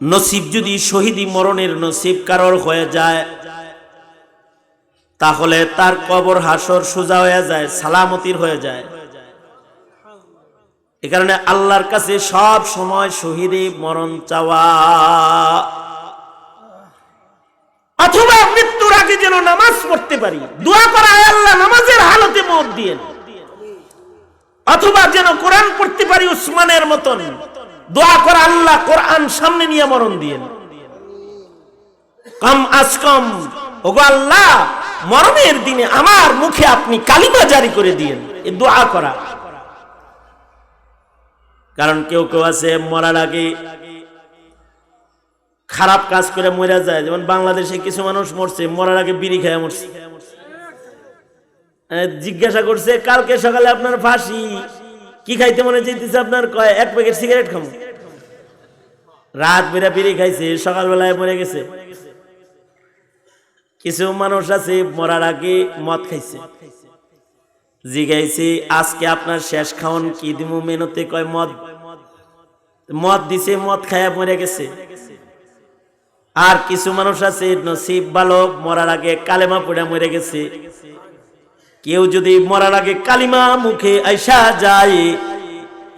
নসিব যদি শহীদি মরণের নসিব কারোর হয়ে যায়, তাহলে তার কবর হাসর সোজা হয়ে যায়, সালামতির হয়ে যায়। এ কারণে আল্লাহর কাছে সব সময় শহীদি মরণ চাওয়া। অথবা মৃত্যুর আগে যেন নামাজ পড়তে পারি, দোয়া করা আল্লাহ নামাজের হালতে মত দিয়ে অথবা যেন কোরআন পড়তে পারি উসমানের মতন, দোয়া করা আল্লাহ কোরআন সামনে নিয়ে মরণ দিয়ে কম আজ কম। আল্লাহ, মরণের দিনে আমার মুখে আপনি কালিমা জারি করে দিয়েন এ দোয়া করা। কারণ কেউ কেউ আছে, মরার আগে খারাপ কাজ করে মরে যায়। যেমন বাংলাদেশে কিছু মানুষ মরছে, মরার আগে বিড়ি খেয়ে মরছে। জিজ্ঞাসা করছে, কালকে সকালে আপনার ফাঁসি, কি খাইতে মনে চাইতেছে আপনার? এক প্যাকেট সিগারেট খাব রাত বেড়া বিড়ি খাইছে, সকালবেলায় মরে গেছে। কিছু মানুষ আছে, মরার আগে মদ খাইছে। জিগাইছে, আজকে আপনার শেষ খাওন, কি দিমু মেনুতে? কয়, মদ। মদ দিছে, মদ খায়া মরে গেছে। আর কিছু মানুষ আছে, নসিব ভালো মরার আগে কালেমা পড়ে মরে গেছে। কেউ যদি মরার আগে কালিমা মুখে আইসা যায়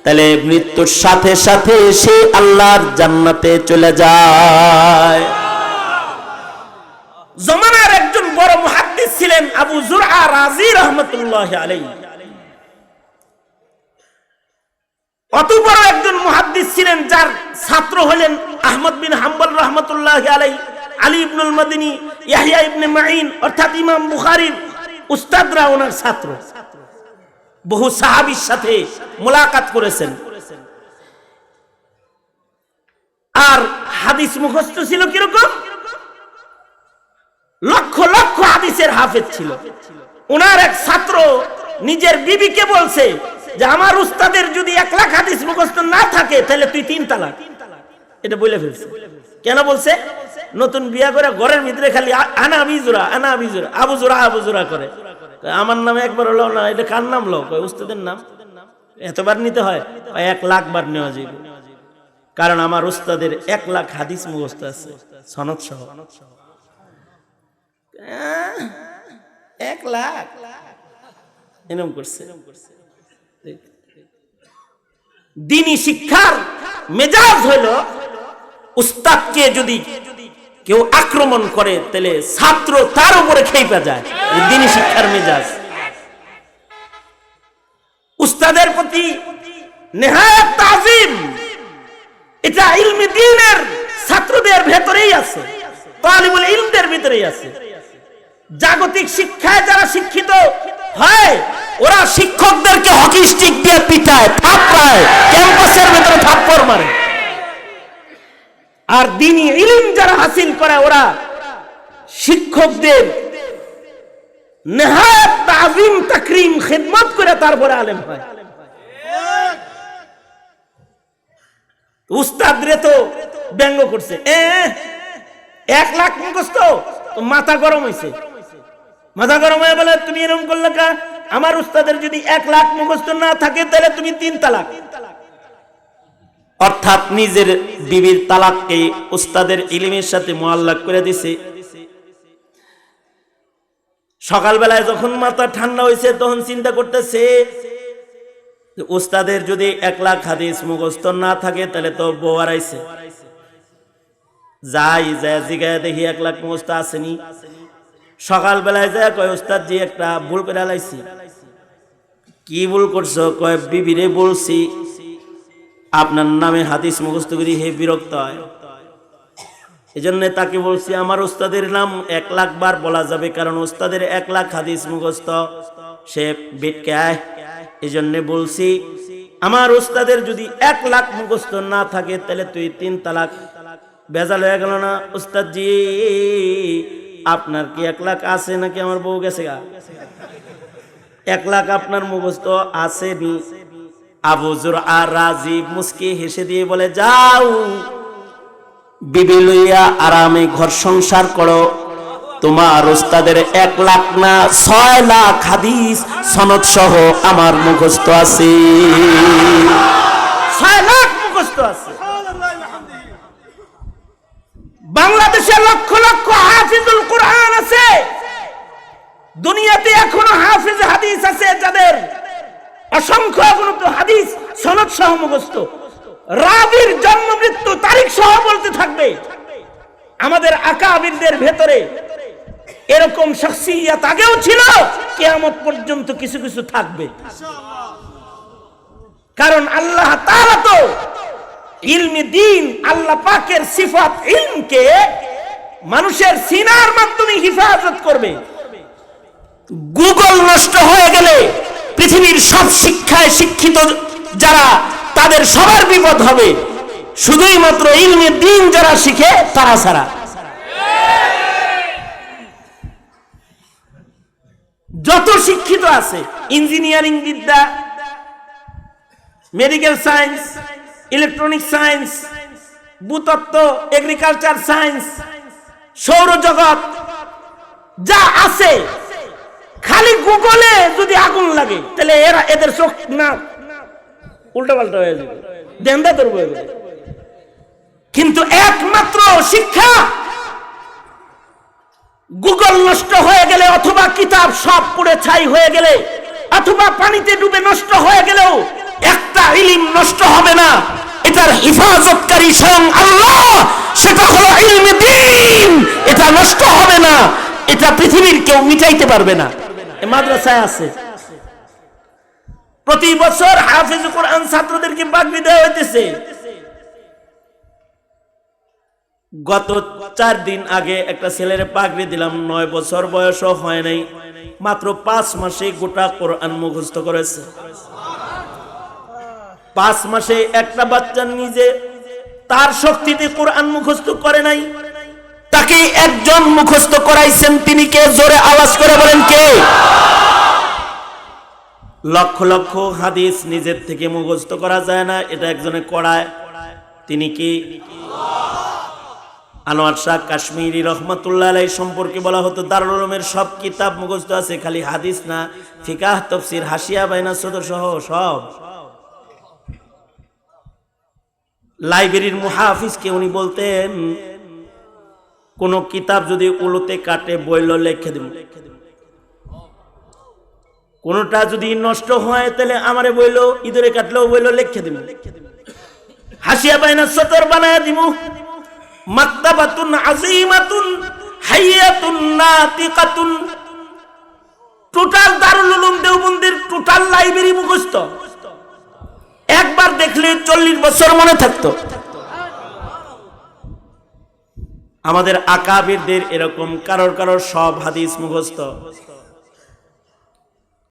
তাহলে মৃত্যুর সাথে সাথে সে আল্লাহর জান্নাতে চলে যায়। জমানার একজন বড় মুহাদ্দিস ছিলেন আবু জুরআ রাজি রহমতুল্লাহ আলাইহি। অত বড় একজন মুহাদ্দিস ছিলেন যার ছাত্র হলেন আহমদ বিন হাম্বল রহমতুল্লাহ আলাই আলী ইবনুল মদিনী, ইয়াহিয়া ইবনে মাইন অর্থাৎ ইমাম বুখারীর উস্তাদরা ওনার ছাত্র। বহু সাহাবীর সাথে মোলাকাত করেছেন। আর হাদিস মুখস্থ ছিল কীরকম? লক্ষ লক্ষ হাদিসের হাফেজ ছিল। ওনার এক ছাত্র নিজের বিবিকে বলছে যে, আমার উস্তাদের যদি এক লাখ হাদিস মুখস্থ না থাকে, তাহলে তুই তিন তালাক। এটা বলে ফেলছে। কেন বলছে? নতুন বিয়া করে ঘরের ভিতরে খালি আনা আবিজুরা আনা আবিজুরা আবুজুরা আবুজুরা করে। আমার নামে একবার হলো না এটা কার নাম লো কয়, উস্তাদের নাম। এতবার নিতে হয় এক লাখ বার নেওয়া যাবে কারণ আমার উস্তাদের এক লাখ হাদিস মুখস্থ আছে সনদ সহ। এক লাখ? এরকম করছে। দিনী শিক্ষার মেজাজ হইল উস্তাদকে যদি কেউ আক্রমণ করে, তাহলে ছাত্র তার উপরে খেপে যায়। দিনী শিক্ষার মেজাজ। উস্তাদের প্রতি এটা ইলমি দিনের ছাত্রদের ভেতরেই আছে জাগতিক শিক্ষায় যারা শিক্ষিত হয়, ওরা শিক্ষকদেরকে হকি স্টিক দিয়ে পিটায় থাপ্পায় ক্যাম্পাসের ভেতরে থাপ্পড় মারে। আর দিনই ইলম যারা হাসিল করে, ওরা শিক্ষকদের তাকরিম, খেদমত করে তারপরে আলেম হয়। উস্তাদ রে তো ব্যঙ্গ করছে। এক লাখ মুখস্থ মাথা গরম হয়েছে মাথা গরম হয়ে বলে, তুমি এরকম করলে কা? আমার উস্তাদের যদি এক লাখ মুখস্থ না থাকে, তাহলে তুমি তিন তালাক। অর্থাৎ নিজের বিবির তালাককে উস্তাদের ইলিমের সাথে মোয়াল্লাক করে দিছে। সকালবেলায় যখন মাথা ঠান্ডা হয়েছে, তখন চিন্তা করতেছে উস্তাদের যদি এক লাখ হাদিস মুখস্থ না থাকে, তাহলে তো বউ হারাইছে। যাই যায় জিগায় দেখি এক লাখ মুখস্থ আসেনি। সকালবেলায় যায় কয় উস্তাদ জি একটা ভুল করে লাইছি। কি ভুল করছ? কয়, বিবিরে বলছি। আপনার নামে হাদিস মুখস্থ করি, হে বিরক্ত হয়। এই জন্য তাকে বলছি, আমার উস্তাদের নাম এক লাখ বার বলা যাবে, কারণ ওস্তাদের এক লাখ হাদিস মুখস্থ। সে এই জন্য বলছি, আমার উস্তাদের যদি এক লাখ মুখস্থ না থাকে, তাহলে তুই তিন তালাক। বেজাল হয়ে গেল না উস্তাদ জি আপনার কি এক লাখ আছে নাকি আমার বউ গেছে গা? এক লাখ আপনার মুখস্থ আছে নি আবুজুর আর রাজি মুসকি হেসে দিয়ে বলে, যাও, বিবি লইয়া আরামে ঘর সংসার করো। তোমার ওস্তাদের এক লাখ না ছয় লাখ হাদিস সনদ সহ আমার মুখস্থ আছে। বাংলাদেশে লক্ষ লক্ষ হাফিজুল কোরআন আছে। দুনিয়াতে এখনও হাফিজ হাদিস আছে যাদের অসংখ্য অগণিত হাদিস, সনদ সহ মুখস্থ। রাবির জন্ম মৃত্যু তারিখ সহ বলতে থাকবে। আমাদের আকাবিরদের ভেতরে এরকম শখসিয়াত আগেও ছিল, কেয়ামত পর্যন্ত কিছু কিছু থাকবে। কারণ আল্লাহ তাআলা তো ইলমি দিন, আল্লাহ পাকের সিফাত ইলমকে মানুষের সিনার মাধ্যমে হিফাজত করবে। গুগল নষ্ট হয়ে গেলে পৃথিবীর সব শিক্ষায় শিক্ষিত যারা, তাদের সবার বিপদ হবে। শুধুই মাত্র ইলমে দিন যারা শিখে, তারা ছাড়া। যত শিক্ষিত আছে, ইঞ্জিনিয়ারিং বিদ্যা, মেডিকেল সায়েন্স, ইলেকট্রনিক সায়েন্স, ভূতত্ত্ব, এগ্রিকালচার সায়েন্স, সৌরজগৎ, যা আছে গুগলে যদি আগুন লাগে, তাহলে এরা এদের চোখ না, উল্টা পাল্টা হয়ে যাবে, দেন্দা তোর হয়ে কিন্তু একমাত্র শিক্ষা, গুগল নষ্ট হয়ে গেলে অথবা কিতাব সব পুড়ে ছাই হয়ে গেলে, অথবা পানিতে ডুবে নষ্ট হয়ে গেলেও একটা ইলিম নষ্ট হবে না। এটার হিফাজতকারী স্বয়ং আল্লাহ, সেটা হলো ইলমে দিন, এটা নষ্ট হবে না, এটা পৃথিবীর কেউ মিটাইতে পারবে না। মাদ্রাসায় আছে। প্রতি বছর হাফিজ কোরআন ছাত্রদেরকে বাগবি দেওয়া হইতেছে। গত চার দিন আগে একটা ছেলের পাগড়ি দিলাম, নয় বছর বয়সও হয় নাই, মাত্র পাঁচ মাসে গোটা কোরআন মুখস্থ করেছে। পাঁচ মাসে একটা বাচ্চা নিজে, তার শক্তিতে কোরআন মুখস্থ করে নাই তাকে একজন মুখস্থ করাইছেন। তিনি কে? জোরে আওয়াজ করে বলেন কে? লক্ষ লক্ষ হাদিস নিজের থেকে মুখস্থ করা যায় না, এটা একজনে করায়। তিনি কি? আনোয়ার শাহ কাশ্মীরি রহমতুল্লাহ আলাই সম্পর্কে বলা হতো, দারুল উলুমের সব কিতাব মুখস্থ আছে, খালি হাদিস না, ফিকাহ, তফসির হাসিয়া বাইনা, সদর সহ সব। লাইব্রেরির মুহাফিজকে উনি বলতেন কোন কিতাব যদি উলোতে কাটে বইল লেখে দেব কোনটা যদি নষ্ট হয়, তাহলে আমারে বইল, ইঁদুরে কাটলেও বইল, লেখে দেব হাসিয়া বাইনা সতর বানায় দিব মাত্তাবাতুন আজিমাতুন, হাইয়াতুন নাতিকাতুন। টোটাল দারুল উলুম দেওবন্দির টোটাল লাইব্রেরি মুখস্থ। একবার দেখলে চল্লিশ বছর মনে থাকতো। আমাদের আকাবিরদের এরকম কারোর কারোর সব হাদিস মুখস্থ।